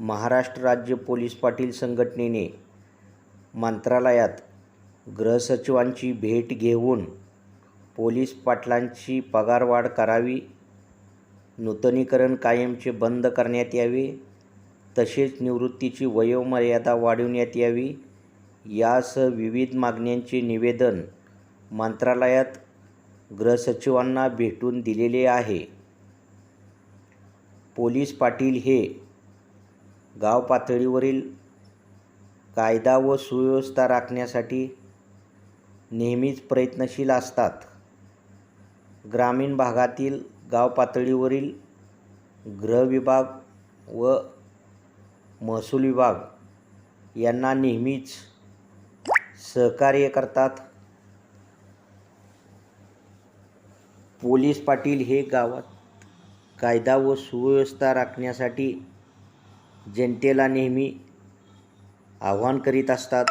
महाराष्ट्र राज्य पोलीस पाटील संघटनेने मंत्रालयात गृहसचिवांची भेट घेऊन पोलीस पाटलांची पगारवाढ करावी नूतनीकरण कायमचे बंद करण्यात यावे तसेच निवृत्तीची वयोमर्यादा वाढवण्यात यावी यासह विविध मागण्यांचे निवेदन मंत्रालयात गृहसचिवांना भेटून दिलेले आहे. पोलीस पाटील हे गाव पातळीवरील कायदा व सुव्यवस्था राखण्यासाठी नेहमीच प्रयत्नशील असतात. ग्रामीण भागातील गाव पातळीवरील गृहविभाग व महसूल विभाग यांना नेहमीच सहकार्य करतात. पोलीस पाटील हे गावात कायदा व सुव्यवस्था राखण्यासाठी जनतेला नेहमी आव्हान करीत असतात.